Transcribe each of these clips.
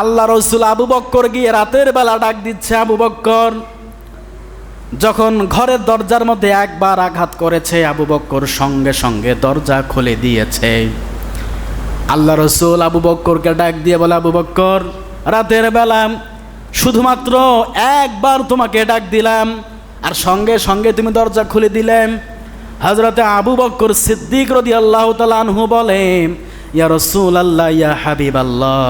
আল্লাহ রসুল আবু বক্কর গিয়ে রাতের বেলা ডাক দিচ্ছে আবু বক্কর। যখন ঘরের দরজার মধ্যে একবার আঘাত করেছে, আবু বক্কর সঙ্গে সঙ্গে দরজা খুলে দিয়েছে। আল্লাহ রসুল আবু বক্করকে ডাক দিয়ে বলে, আবু বক্কর, রাতের বেলা শুধুমাত্র একবার তোমাকে ডাক দিলাম, আর সঙ্গে সঙ্গে তুমি দরজা খুলে দিলেন। হজরতে আবু বক্কর সিদ্দিক রদি আল্লাহ আনহু বলে ইয়া রসুল আল্লাহ ইয়া হাবিব আল্লাহ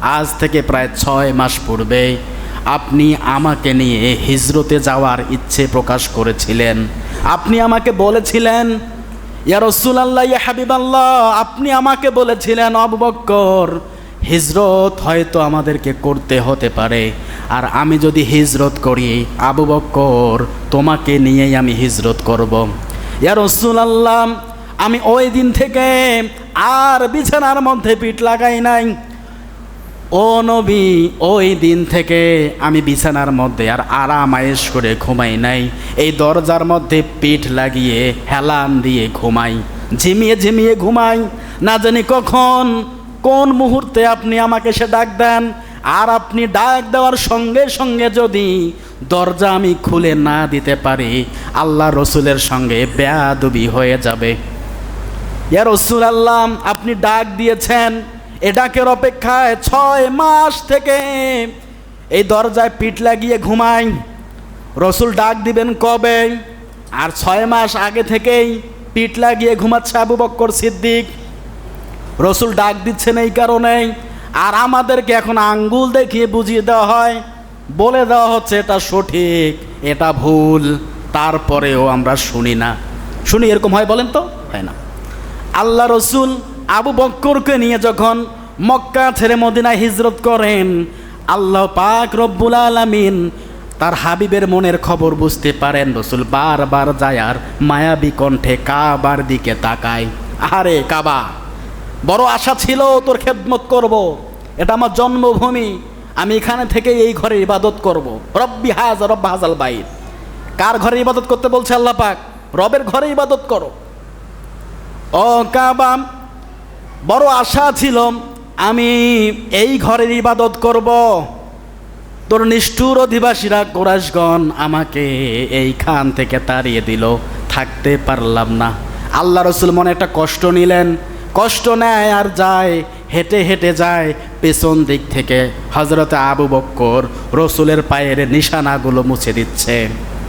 আজ থেকে প্রায় ছয় মাস পূর্বে আপনি আমাকে নিয়ে হিজরতে যাওয়ার ইচ্ছে প্রকাশ করেছিলেন। আপনি আমাকে বলেছিলেন, ইয়া রসুল আল্লাহ ইয়া হাবিব আল্লাহ আপনি আমাকে বলেছিলেন, আবু বক্কর, হিজরত হয়তো আমাদেরকে করতে হতে পারে। আর আমি যদি হিজরত করি, আবু বক্কর, তোমাকে নিয়েই আমি হিজরত করব। ইয়া আল্লাহ আমি ওই দিন থেকে আর বিছানার মধ্যে পিঠ লাগাই নাই। ও নবী, ওই দিন থেকে আমি বিছানার মধ্যে আর আরাম আয়েস করে ঘুমাই নাই। এই দরজার মধ্যে পিঠ লাগিয়ে হেলান দিয়ে ঘুমাই। ঝিমিয়ে ঝিমিয়ে ঘুমাই। না জানি কখন, কোন মুহূর্তে আপনি আমাকে সে ডাক দেন। আর আপনি ডাক দেওয়ার সঙ্গে সঙ্গে যদি দরজা আমি খুলে না দিতে পারি, আল্লাহ রসুলের সঙ্গে বেয়াদবি হয়ে যাবে। ইয়া রসুল আল্লাহ, আপনি ডাক দিয়েছেন। এ ডাকের অপেক্ষায় ছয় মাস থেকে এই দরজায় পিঠ লাগিয়ে ঘুমাই। রসুল ডাক দিবেন, কবে? আর ছয় মাস আগে থেকেই পিঠ লাগিয়ে ঘুমাচ্ছে আবু বক্কর সিদ্দিক। রসুল ডাক দিচ্ছেন, এই কারণেই আর আমাদেরকে এখন আঙ্গুল দেখিয়ে বুঝিয়ে দেওয়া হয়। বলে দেওয়া হচ্ছে, এটা সঠিক, এটা ভুল, তারপরেও আমরা শুনি না। শুনি, এরকম হয় বলেন তো? হয় না। আল্লাহ রসুল আবু বক্করকে নিয়ে যখন মক্কা ছেড়ে মদিনায় হিজরত করেন, আল্লাহ পাক রব্বুল আলামিন তার হাবিবের মনের খবর বুঝতে পারেন। রসুল বারবার যায় মায়াবী কণ্ঠে কাবার দিকে তাকায়। আরে কাবা, বড় আশা ছিল তোর খেদমত করব। এটা আমার জন্মভূমি। আমি এখানে থেকে এই ঘরে ইবাদত করব। রব্বি হাজ রব্ব হাজাল বাইর কার ঘরে ইবাদত করতে বলছে আল্লাহ পাক? রবের ঘরে ইবাদত করো। ও কাবাম বড় আশা ছিল, আমি এই ঘরের ইবাদত করব। তোর নিষ্ঠুর অধিবাসীরা কোরাসগণ আমাকে এইখান থেকে তাড়িয়ে দিল, থাকতে পারলাম না। আল্লাহ রসুল মনে একটা কষ্ট নিলেন। কষ্ট নেয় আর যায়, হেঁটে হেঁটে যায় পেছন দিক থেকে। হজরত আবু বক্কর রসুলের পায়ের নিশানাগুলো মুছে দিচ্ছে।